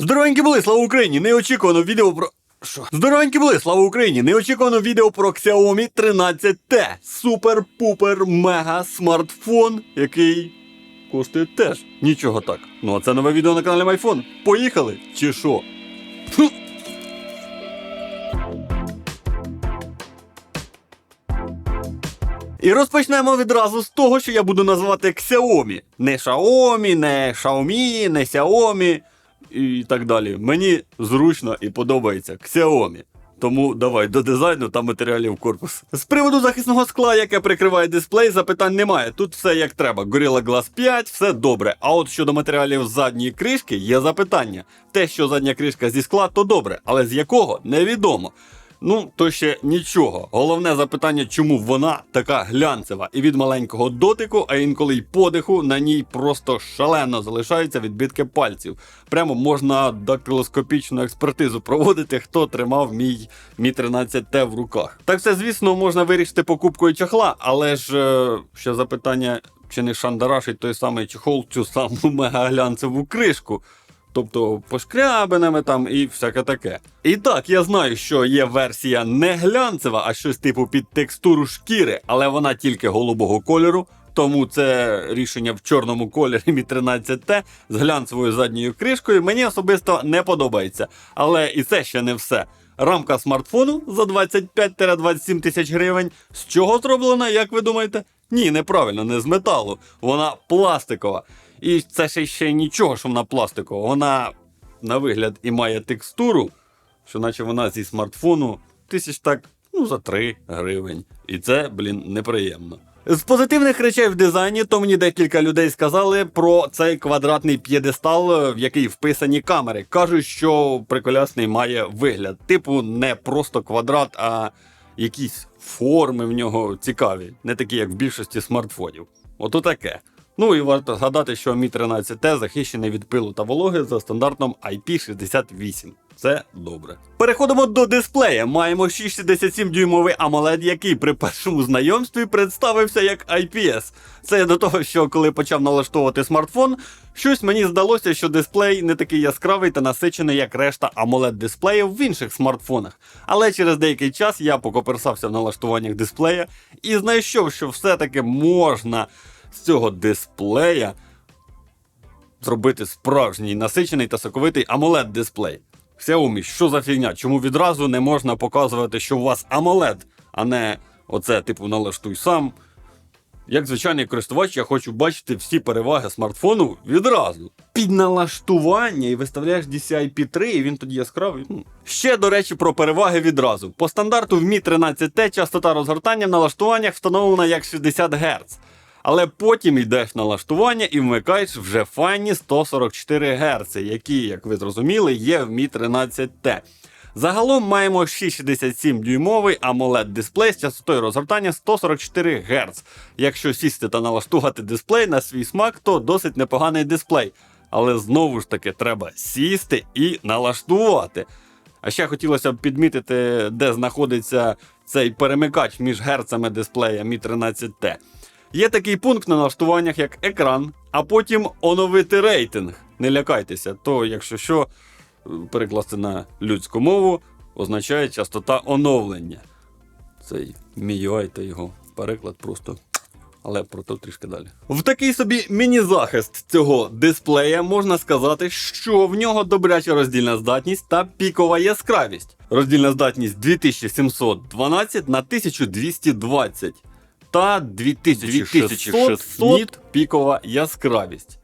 Здоровенькі були, слава Україні! Неочікувано відео про. Що? Здоровенькі були, слава Україні! Неочікувано відео про Xiaomi 13T. Супер-пупер мега смартфон, який коштує теж нічого так. Ну а це нове відео на каналі MyPhone. Поїхали? Чи що? І розпочнемо відразу з того, що я буду називати Xiaomi. Не Xiaomi, не Xiaomi, не Xiaomi і так далі. Мені зручно і подобається Xiaomi. Тому давай до дизайну та матеріалів корпусу. З приводу захисного скла, яке прикриває дисплей, запитань немає. Тут все як треба. Gorilla Glass 5, все добре. А от щодо матеріалів задньої кришки є запитання. Те, що задня кришка зі скла, то добре, але з якого невідомо. Ну, то ще нічого. Головне запитання, чому вона така глянцева. І від маленького дотику, а інколи й подиху, на ній просто шалено залишаються відбитки пальців. Прямо можна дактилоскопічну експертизу проводити, хто тримав мій Мі 13Т в руках. Так все, звісно, можна вирішити покупкою чохла, але ж е, ще запитання, чи не шандарашить той самий чохол цю саму мегаглянцеву кришку. Тобто пошкрябинами там і всяке таке. І так, я знаю, що є версія не глянцева, а щось типу під текстуру шкіри, але вона тільки голубого кольору. Тому це рішення в чорному кольорі Мі 13Т з глянцевою задньою кришкою мені особисто не подобається. Але і це ще не все. Рамка смартфону за 25-27 тисяч гривень. З чого зроблена, як ви думаєте? Ні, неправильно, не з металу. Вона пластикова. І це ще, ще нічого, що вона пластикова. Вона на вигляд і має текстуру, що наче вона зі смартфону тисяч так, ну, за 3 гривень. І це, блін, неприємно. З позитивних речей в дизайні, то мені декілька людей сказали про цей квадратний п'єдестал, в який вписані камери. Кажуть, що приколясний має вигляд. Типу, не просто квадрат, а якісь форми в нього цікаві, не такі, як в більшості смартфонів. Ото таке. Ну і варто згадати, що Mi 13T захищений від пилу та вологи за стандартом IP68. Це добре. Переходимо до дисплея. Маємо 6,67 дюймовий AMOLED, який при першому знайомстві представився як IPS. Це до того, що коли почав налаштовувати смартфон, щось мені здалося, що дисплей не такий яскравий та насичений, як решта AMOLED дисплеїв в інших смартфонах. Але через деякий час я покоперсався в налаштуваннях дисплея і знайшов, що все-таки можна з цього дисплея зробити справжній насичений та соковитий AMOLED дисплей. Xiaomi, що за фігня? Чому відразу не можна показувати, що у вас AMOLED, а не оце, типу, налаштуй сам. Як звичайний користувач, я хочу бачити всі переваги смартфону відразу. Під налаштування і виставляєш DCI-P3, і він тоді яскравий. Ну. Ще, до речі, про переваги відразу. По стандарту в Mi 13T частота розгортання в налаштуваннях встановлена як 60 Гц. Але потім йдеш налаштування і вмикаєш вже файні 144 Гц, які, як ви зрозуміли, є в Mi 13T. Загалом маємо 667 дюймовий AMOLED дисплей з частотою розгортання 144 Гц. Якщо сісти та налаштувати дисплей на свій смак, то досить непоганий дисплей. Але знову ж таки треба сісти і налаштувати. А ще хотілося б підмітити, де знаходиться цей перемикач між герцами дисплея Mi 13T. Є такий пункт на налаштуваннях, як екран, а потім оновити рейтинг. Не лякайтеся, то, якщо що, перекласти на людську мову, означає частота оновлення. Цей MIUI та його переклад просто. Але про то трішки далі. В такий собі міні-захист цього дисплея можна сказати, що в нього добряча роздільна здатність та пікова яскравість. Роздільна здатність 2712 на 1220 та 2600 ніт пікова яскравість.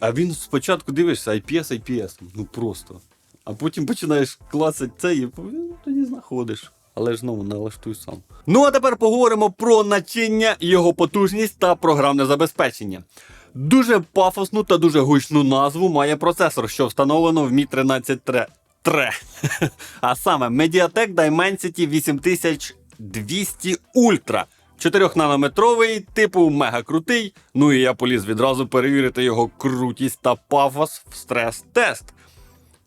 А він спочатку дивишся IPS, IPS, ну просто. А потім починаєш клацати це і ну, тоді знаходиш. Але ж знову налаштуй сам. Ну а тепер поговоримо про начиння, його потужність та програмне забезпечення. Дуже пафосну та дуже гучну назву має процесор, що встановлено в Mi 13 Tre. А саме Mediatek Dimensity 8200 Ultra. 4-нанометровий, типу мега крутий. Ну і я поліз відразу перевірити його крутість та пафос в стрес-тест.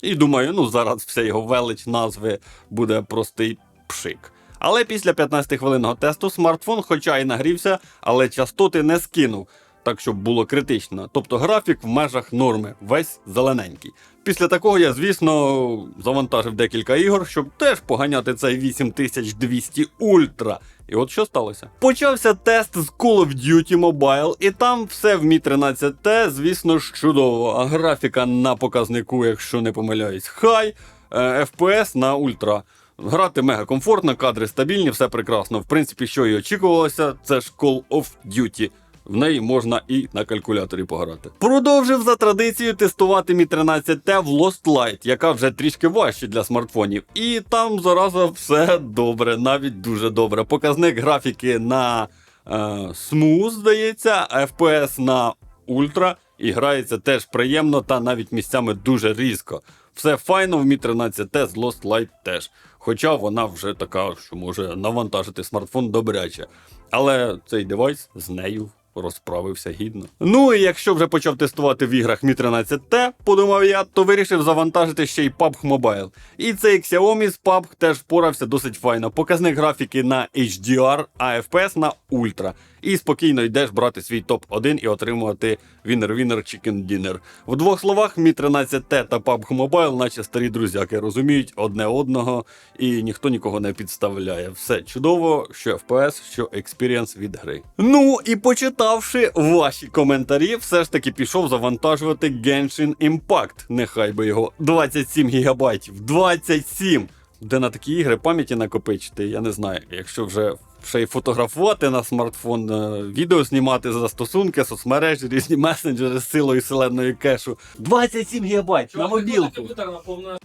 І думаю, ну зараз вся його велич назви буде простий пшик. Але після 15 хвилинного тесту смартфон, хоча і нагрівся, але частоти не скинув. Так щоб було критично. Тобто графік в межах норми, весь зелененький. Після такого я, звісно, завантажив декілька ігор, щоб теж поганяти цей 8200 Ультра. І от що сталося? Почався тест з Call of Duty Mobile, і там все в Mi 13T, звісно ж, чудово. А графіка на показнику, якщо не помиляюсь, хай, е, FPS на ультра. Грати мега комфортно, кадри стабільні, все прекрасно. В принципі, що і очікувалося, це ж Call of Duty. В неї можна і на калькуляторі пограти. Продовжив за традицією тестувати Mi 13T в Lost Light, яка вже трішки важче для смартфонів. І там зараза все добре, навіть дуже добре. Показник графіки на е, Smooth, здається, FPS на Ultra. І грається теж приємно та навіть місцями дуже різко. Все файно в Mi 13T з Lost Light теж. Хоча вона вже така, що може навантажити смартфон добряче. Але цей девайс з нею розправився гідно. Ну і якщо вже почав тестувати в іграх Mi 13T, подумав я, то вирішив завантажити ще й PUBG Mobile. І цей Xiaomi з PUBG теж впорався досить файно. Показник графіки на HDR, а FPS на Ultra. І спокійно йдеш брати свій топ-1 і отримувати Winner-Winner Chicken Dinner. В двох словах, Mi 13T та PUBG Mobile, наче старі друзяки, розуміють одне одного, і ніхто нікого не підставляє. Все чудово, що FPS, що experience від гри. Ну і почитавши ваші коментарі, все ж таки пішов завантажувати Genshin Impact. Нехай би його 27 гігабайтів. 27! Де на такі ігри пам'яті накопичити, я не знаю. Якщо вже ще й фотографувати на смартфон, е, відео знімати застосунки, соцмережі, різні месенджери з силою селеної кешу. 27 гігабайт на мобілку. комп'ютер наповнює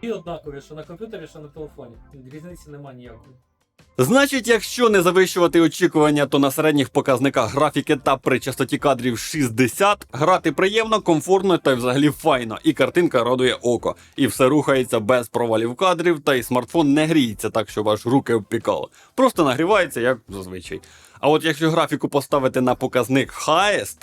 і однакові, що на комп'ютері, що на телефоні. Різниці немає ніякої. Значить, якщо не завищувати очікування, то на середніх показниках графіки та при частоті кадрів 60 грати приємно, комфортно та й взагалі файно. І картинка радує око. І все рухається без провалів кадрів, та й смартфон не гріється так, щоб аж руки обпікало. Просто нагрівається, як зазвичай. А от якщо графіку поставити на показник Highest,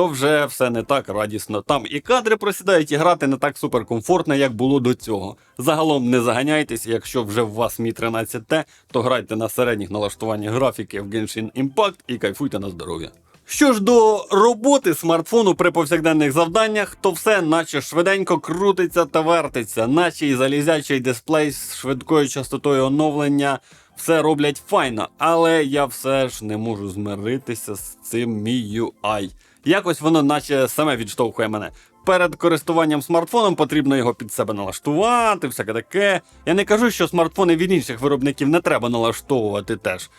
то вже все не так радісно. Там і кадри просідають, і грати не так суперкомфортно, як було до цього. Загалом не заганяйтесь, якщо вже в вас Mi 13T, то грайте на середніх налаштуваннях графіки в Genshin Impact і кайфуйте на здоров'я. Що ж до роботи смартфону при повсякденних завданнях, то все наче швиденько крутиться та вертиться, наче і залізячий дисплей з швидкою частотою оновлення все роблять файно, але я все ж не можу змиритися з цим MIUI. Якось воно наче саме відштовхує мене. Перед користуванням смартфоном потрібно його під себе налаштувати, всяке таке. Я не кажу, що смартфони від інших виробників не треба налаштовувати теж.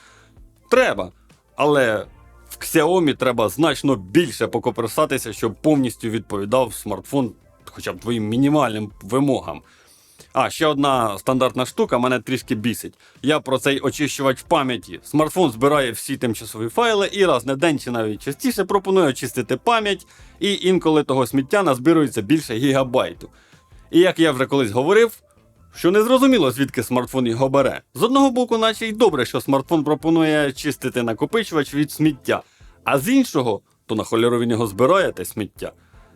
Треба. Але в Xiaomi треба значно більше покоперсатися, щоб повністю відповідав смартфон хоча б твоїм мінімальним вимогам. А, ще одна стандартна штука мене трішки бісить. Я про цей очищувач пам'яті. Смартфон збирає всі тимчасові файли і раз на день чи навіть частіше пропонує очистити пам'ять, і інколи того сміття назбирується більше гігабайту. І як я вже колись говорив, що не зрозуміло, звідки смартфон його бере. З одного боку, наче й добре, що смартфон пропонує чистити накопичувач від сміття, а з іншого, то на холєру він його збирає те сміття.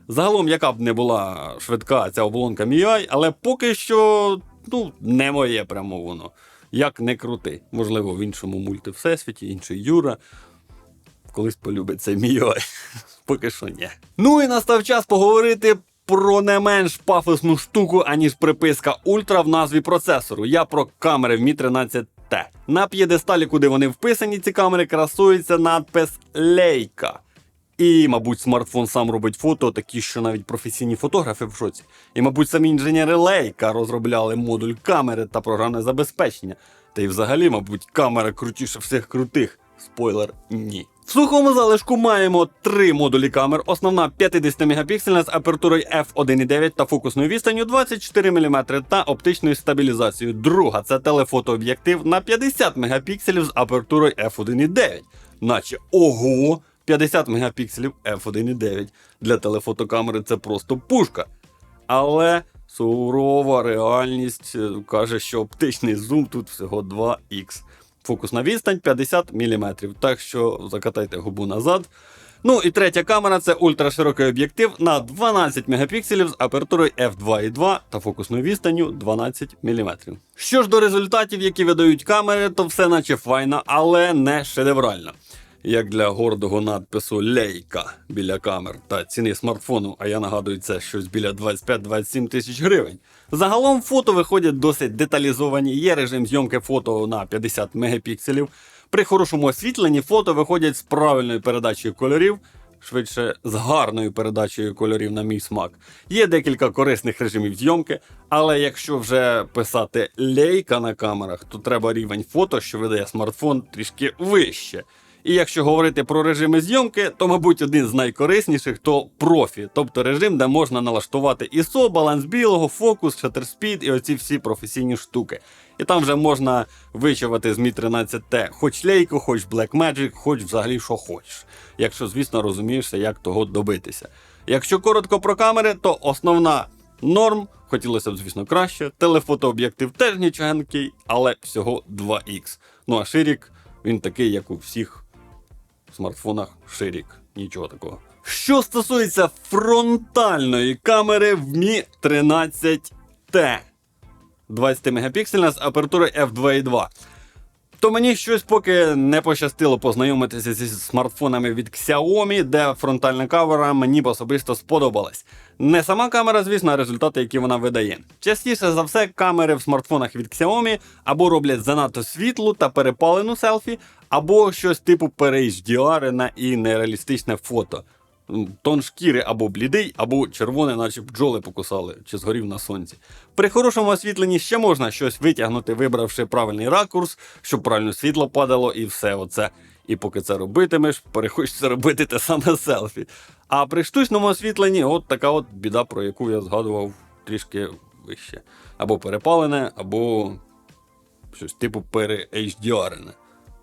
Загалом, яка б не була швидка ця оболонка MIUI, але поки що ну, не моє прямо воно. Як не крути. Можливо, в іншому мульти всесвіті, інший Юра. Колись полюбить цей. Поки що ні. Ну і настав час поговорити про не менш пафосну штуку, аніж приписка Ультра в назві процесору. Я про камери в Mi 13T. На п'єдесталі, куди вони вписані, ці камери красується надпис Лейка. І, мабуть, смартфон сам робить фото, такі, що навіть професійні фотографи в шоці. І, мабуть, самі інженери Leica розробляли модуль камери та програмне забезпечення. Та й взагалі, мабуть, камера крутіше всіх крутих. Спойлер ні. В сухому залишку маємо три модулі камер. Основна 50 мегапіксельна з апертурою f1.9 та фокусною відстанню 24 мм та оптичною стабілізацією. Друга це телефотооб'єктив на 50 мегапікселів з апертурою f1.9. Наче ого! 50 мегапікселів f1.9 для телефотокамери це просто пушка. Але сурова реальність е, каже, що оптичний зум тут всього 2х. Фокусна відстань 50 мм, так що закатайте губу назад. Ну і третя камера це ультраширокий об'єктив на 12 мегапікселів з апертурою f2.2 та фокусною відстанню 12 мм. Що ж до результатів, які видають камери, то все наче файно, але не шедеврально. Як для гордого надпису Лейка біля камер та ціни смартфону, а я нагадую, це щось біля 25-27 тисяч гривень. Загалом фото виходять досить деталізовані. Є режим зйомки фото на 50 мегапікселів. При хорошому освітленні фото виходять з правильною передачею кольорів, швидше з гарною передачею кольорів на мій смак. Є декілька корисних режимів зйомки, але якщо вже писати лейка на камерах, то треба рівень фото, що видає смартфон, трішки вище. І якщо говорити про режими зйомки, то, мабуть, один з найкорисніших то профі, тобто режим, де можна налаштувати ISO, баланс білого, фокус, speed і оці всі професійні штуки. І там вже можна вичавати з Mi 13T хоч лейку, хоч Blackmagic, хоч взагалі що хочеш. Якщо, звісно, розумієшся, як того добитися. Якщо коротко про камери, то основна норм, хотілося б, звісно, краще. Телефотооб'єктив теж нічогенький, але всього 2х. Ну а ширік, він такий, як у всіх смартфонах ширік. Нічого такого. Що стосується фронтальної камери в Mi 13T. 20 мегапіксельна з апертурою f2.2. То мені щось поки не пощастило познайомитися зі смартфонами від Xiaomi, де фронтальна камера мені особисто сподобалась. Не сама камера, звісно, а результати, які вона видає. Частіше за все, камери в смартфонах від Xiaomi або роблять занадто світлу та перепалену селфі, або щось типу пере-HDR і нереалістичне фото. Тон шкіри або блідий, або червоне, наче бджоли покусали, чи згорів на сонці. При хорошому освітленні ще можна щось витягнути, вибравши правильний ракурс, щоб правильно світло падало, і все оце. І поки це робитимеш, перехочеться робити те саме селфі. А при штучному освітленні, от така от біда, про яку я згадував трішки вище. Або перепалене, або щось типу пере HDR.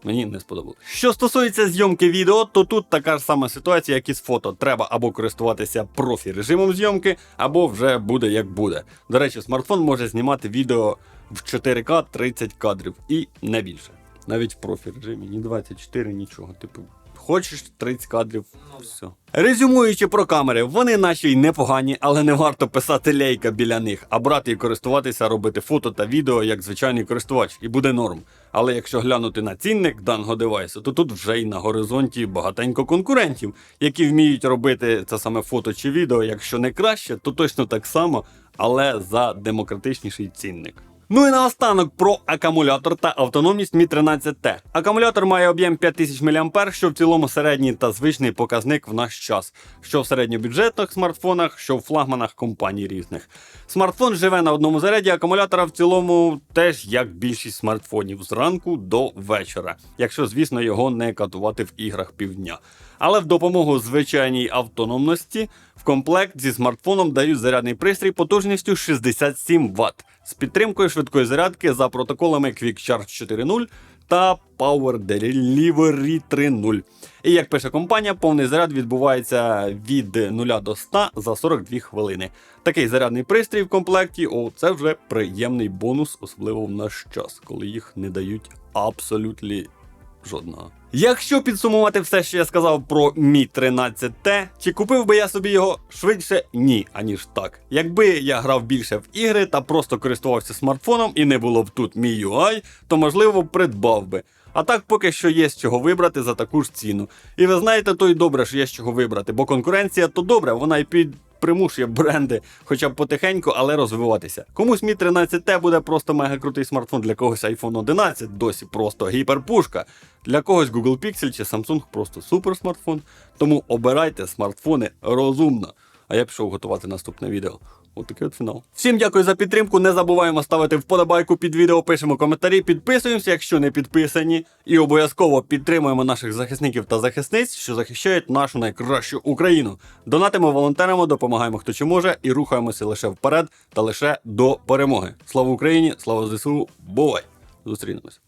Мені не сподобалося. Що стосується зйомки відео, то тут така ж сама ситуація, як і з фото. Треба або користуватися профі режимом зйомки, або вже буде як буде. До речі, смартфон може знімати відео в 4К 30 кадрів і не більше. Навіть в профі режимі, ні 24, нічого. Типу, хочеш 30 кадрів, все. Резюмуючи про камери, вони наче й непогані, але не варто писати лейка біля них, а брати і користуватися, робити фото та відео як звичайний користувач, і буде норм. Але якщо глянути на цінник даного девайсу, то тут вже й на горизонті багатенько конкурентів, які вміють робити це саме фото чи відео. Якщо не краще, то точно так само, але за демократичніший цінник. Ну і наостанок про акумулятор та автономність Mi 13T. Акумулятор має об'єм 5000 мАh, що в цілому середній та звичний показник в наш час, що в середньобюджетних смартфонах, що в флагманах компаній різних. Смартфон живе на одному заряді акумулятора в цілому теж як більшість смартфонів зранку до вечора, якщо, звісно, його не катувати в іграх півдня. Але в допомогу звичайній автономності в комплект зі смартфоном дають зарядний пристрій потужністю 67 Вт з підтримкою швидкої зарядки за протоколами Quick Charge 4.0 та Power Delivery 3.0. І як пише компанія, повний заряд відбувається від 0 до 100 за 42 хвилини. Такий зарядний пристрій в комплекті, о, це вже приємний бонус, особливо в наш час, коли їх не дають абсолютно жодного. Якщо підсумувати все, що я сказав про Mi 13T, чи купив би я собі його швидше? Ні, аніж так. Якби я грав більше в ігри та просто користувався смартфоном і не було б тут MIUI, то можливо придбав би. А так поки що є з чого вибрати за таку ж ціну. І ви знаєте, то й добре, що є з чого вибрати, бо конкуренція то добре, вона й під. Примушує бренди, хоча б потихеньку, але розвиватися. Комусь Mi 13T буде просто мега крутий смартфон, для когось iPhone 11 досі просто гіперпушка. Для когось Google Pixel чи Samsung просто супер смартфон. Тому обирайте смартфони розумно. А я пішов готувати наступне відео. От такий от фінал. Всім дякую за підтримку. Не забуваємо ставити вподобайку під відео, пишемо коментарі, підписуємося, якщо не підписані. І обов'язково підтримуємо наших захисників та захисниць, що захищають нашу найкращу Україну. Донатимо, волонтеримо, допомагаємо хто чи може, і рухаємося лише вперед та лише до перемоги. Слава Україні! Слава ЗСУ! Бувай! Зустрінемось!